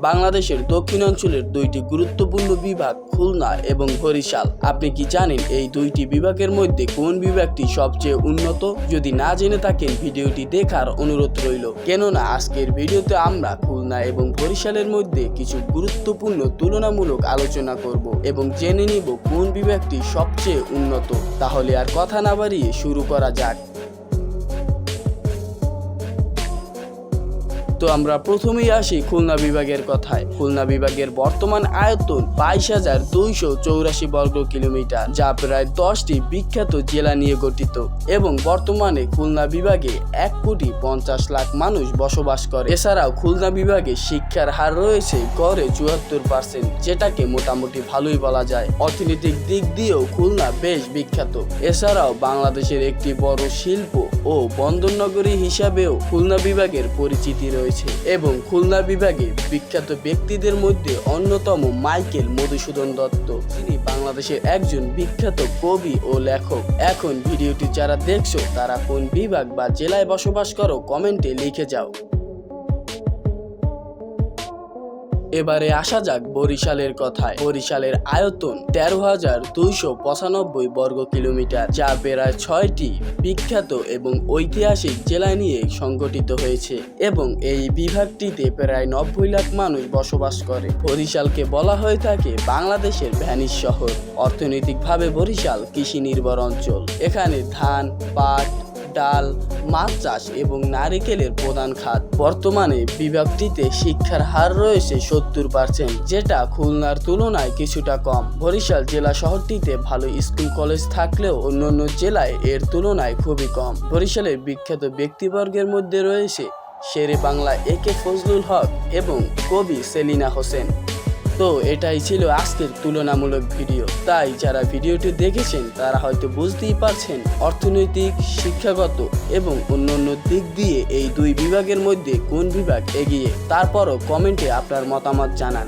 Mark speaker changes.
Speaker 1: বাংলাদেশের দক্ষিণাঞ্চলের দুইটি গুরুত্বপূর্ণ বিভাগ খুলনা এবং বরিশাল। আপনি কি জানেন এই দুইটি বিভাগের মধ্যে কোন বিভাগটি সবচেয়ে উন্নত? যদি না জেনে থাকেন, ভিডিওটি দেখার অনুরোধ রইল। কেননা, আজকের ভিডিওতে আমরা খুলনা এবং বরিশালের মধ্যে কিছু গুরুত্বপূর্ণ তুলনামূলক আলোচনা করব এবং জেনে নিব কোন বিভাগটি সবচেয়ে উন্নত। তাহলে আর কথা না বাড়িয়ে শুরু করা যাক। তো আমরা প্রথমেই আসি খুলনা বিভাগের কথায়। খুলনা বিভাগের বর্তমান আয়তন বাইশ হাজার দুইশো চৌরাশি বর্গ কিলোমিটার, যা প্রায় দশটি বিখ্যাত জেলা নিয়ে গঠিত এবং বর্তমানে খুলনা বিভাগে এক কোটি পঞ্চাশ লাখ মানুষ বসবাস করে। এছাড়াও খুলনা বিভাগে শিক্ষার হার রয়েছে গড়ে চুয়াত্তর পার্সেন্ট, যেটাকে মোটামুটি ভালোই বলা যায়। অর্থনৈতিক দিক দিয়েও খুলনা বেশ বিখ্যাত। এছাড়াও বাংলাদেশের একটি বড় শিল্প ও বন্দরনগরী হিসাবেও খুলনা বিভাগের পরিচিতি রয়েছে। এবং খুলনা বিভাগে বিখ্যাত ব্যক্তিদের মধ্যে অন্যতম মাইকেল মধুসূদন দত্ত। তিনি বাংলাদেশের একজন বিখ্যাত কবি ও লেখক। এখন ভিডিওটি যারা দেখছ, তারা কোন বিভাগ বা জেলায় বসবাস করো, কমেন্টে লিখে যাও। এবারে আসা যাক বরিশালের কথায়। বরিশালের আয়তন তেরো হাজার দুইশো পঁচানব্বই বর্গ কিলোমিটার, যা প্রায় ছয়টি বিখ্যাত এবং ঐতিহাসিক জেলা নিয়ে সংগঠিত হয়েছে এবং এই বিভাগটিতে প্রায় নব্বই লাখ মানুষ বসবাস করে। বরিশালকে বলা হয়ে থাকে বাংলাদেশের ভ্যানিস শহর। অর্থনৈতিকভাবে বরিশাল কৃষি নির্ভর অঞ্চল। এখানে ধান, পাট ডাল, মাছ চাষ এবং নারিকেলের প্রধান খাত বর্তমানে বিভাগটিতে শিক্ষার হার রয়েছে সত্তর পার্সেন্ট, যেটা খুলনার তুলনায় কিছুটা কম। বরিশাল জেলা শহরটিতে ভালো স্কুল, কলেজ থাকলেও অন্যান্য জেলায় এর তুলনায় খুবই কম। বরিশালের বিখ্যাত ব্যক্তিবর্গের মধ্যে রয়েছে শেরে বাংলা এ কে ফজলুল হক এবং কবি সেলিনা হোসেন। তো এটাই ছিল আজকের তুলনামূলক ভিডিও। তাই যারা ভিডিওটি দেখেছেন, তারা হয়তো বুঝতেই পারছেন অর্থনৈতিক, শিক্ষাগত এবং অন্যান্য দিক দিয়ে এই দুই বিভাগের মধ্যে কোন বিভাগ এগিয়ে। তারপরও কমেন্টে আপনার মতামত জানান।